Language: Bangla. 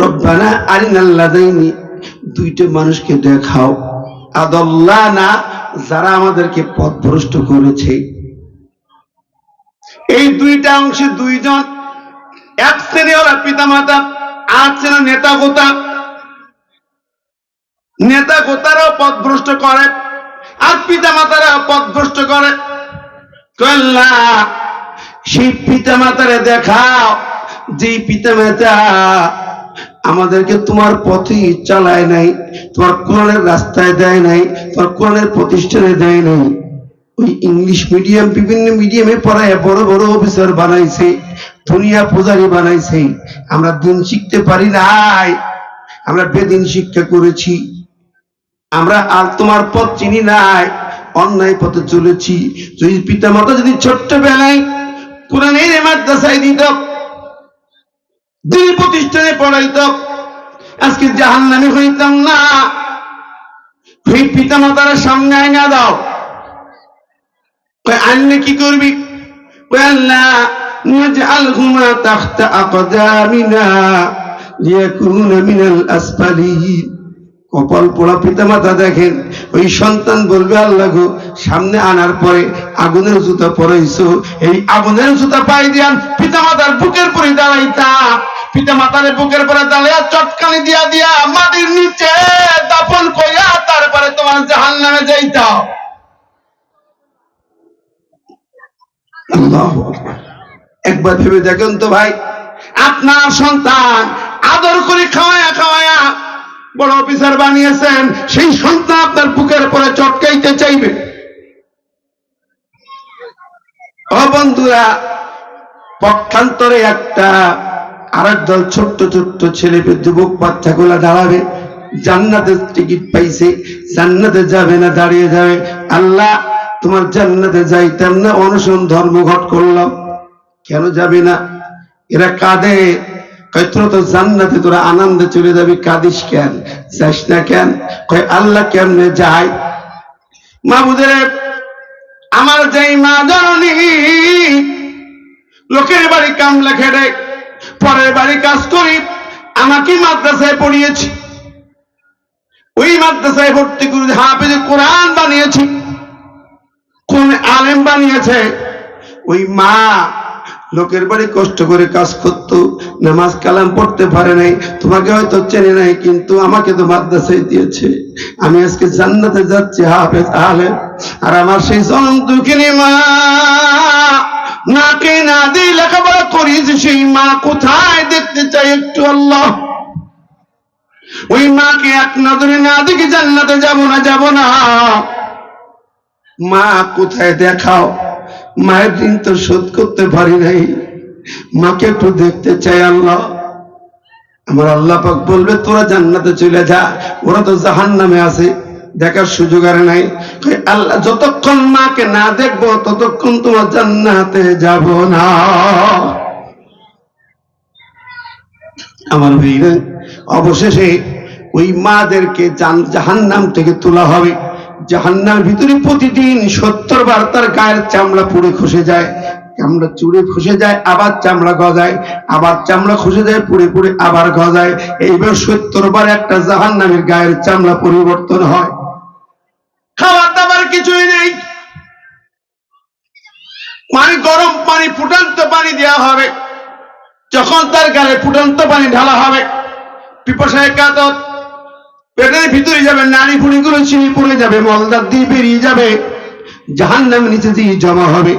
রব্বানা আরিনাল্লাদাইনি দুইটা মানুষকে দেখাও আদল্লানা, যারা আমাদেরকে পথভ্রষ্ট করেছে। এই দুইটা অংশে দুইজন, এক শ্রেণি ওরা পিতামাতা, আর শ্রেণি নেতা গোতা নেতা গোতারাও পথভ্রষ্ট করে, আর পিতা মাতারা পথভ্রষ্ট করে। সেই পিতা মাতারে দেখাও যে পিতা মাতা আমাদেরকে তোমার পথে চালায় নাই, তোমার কোরআনের রাস্তায় দেয় নাই, তোমার কোরআনের প্রতিষ্ঠানে দেয় নাই। ওই ইংলিশ মিডিয়াম, বিভিন্ন মিডিয়ামে পড়ায় বড় বড় অফিসার বানাইছে, দুনিয়া পূজারি বানাইছে। আমরা দিন শিখতে পারি নাই, আমরা বেদিন শিক্ষা করেছি। আমরা আর তোমার পথ চিনি নাই, অন্যায় পথে চলেছি। যদি পিতা মাতা যদি ছোট্ট বেলায় কোরআনের মাদ্রাসায় দিত দিন প্রতিষ্ঠানে পড়াইত আজকে জাহান নামে হইতাম না। পিতা মাতার সামনে আইনা দাও। আনলে কি করবি? কপাল পোড়া পিতা মাতা দেখেন, ওই সন্তান বলবে, আল্লাহ সামনে আনার পরে আগুনের জুতা পরাইছো। এই আগুনের জুতা পাই দিয়ান পিতা মাতার বুকের পরে দাঁড়াইতা। পিতা মাতার বুকের পরে দাঁড়াইয়া চটকানি দিয়া দিয়া মাটির নিচে দাপন কইয়া তারপরে তোমার জাহান নামে যাইতা আল্লাহু আকবার। একবার ভেবে দেখেন তো ভাই, আপনার সন্তান আদর করে খাওয়ায়া খাওয়ায়া বড় অফিসার বানিয়েছেন, সেই সন্তান আপনার বুকের পরে চটকাইতে চাইবে বন্ধুরা, পক্ষান্তরে একটা আরেক দল ছোট্ট ছোট্ট ছেলে যুবক বাচ্চাগুলা দাঁড়াবে, জান্নাতের টিকিট পাইছে, জান্নাতে যাবে না, দাঁড়িয়ে যাবে। আল্লাহ, তোমার জান্নাতে যাইতাম না, অনশন ধর্মঘট করলাম কেন যাবে না? এরা কাঁদে। তো জান্নাতে, তোরা আনন্দে চলে যাবি, কাঁদিস কেন? যাস না কেন? কয়, আল্লাহ কেমনে যায়? মাহবুদের আমার যাই মা জননী, লোকের বাড়ি কামলা খেটে পরের বাড়ি কাজ করি, আমাকে মাদ্রাসায় পড়িয়েছি। ওই মাদ্রাসায় ভর্তি করে হাফেজে কোরআন বানিয়েছি। কোন আলেম বানিয়েছে। ওই মা লোকের বাড়ি কষ্ট করে কাজ করত, নামাজ কালাম পড়তে পারে নাই, তোমাকে হয়তো চেনে নাই, কিন্তু আমাকে তো মাদ্রাসায় দিয়েছে। আমি আজকে জান্নাতে যাচ্ছি, হাফেজ আলেম। আর আমার সেই জনম দুঃখিনী মা নাকে না দিয়ে লেখাপড়া করিয়েছি সেই মা কোথায় দেখতে চাই একটু আল্লাহ? ওই মাকে এক নজরে না দেখে জান্নাতে যাব না যাব না। মা কোথায় দেখাও? মায়ের ঋণ তো শোধ করতে পারি নাই। মাকে একটু দেখতে চাই আল্লাহ। আমার আল্লাহ পাক বলবে, তোরা জান্নাতে চলে যা, ওরা তো জাহান নামে আছে। দেখার সুযোগ আর নাই। আল্লাহ, যতক্ষণ মাকে না দেখব, ততক্ষণ তোমার জান্নাতে যাব না। আমার ভাইরা অবশেষে ওই মাদেরকে জাহান নাম থেকে তোলা হবে। জাহান্নার ভিতরে প্রতিদিন সত্তর বার তার গায়ের চামড়া পুড়ে খসে যায়, চামড়া চুড়ে খসে যায়, আবার চামড়া গজায়, আবার চামড়া খসে যায়, পুড়ে পুড়ে আবার গজায়। এইবার সত্তর বার একটা জাহান নামের গায়ের চামড়া পরিবর্তন হয়। খাবার দাবার কিছুই নেই। পানি, গরম পানি, ফুটান্ত পানি দেওয়া হবে। যখন তার গালে ফুটান্ত পানি ঢালা হবে পিপাসায় কাতর পেটের ভিতরে যাবে নারী ফুড়ি গুলো ছিঁড়ে পড়ে যাবে মলদার দিয়ে বেরিয়ে যাবে। জাহান নামে নিচে দিয়ে জমা হবে।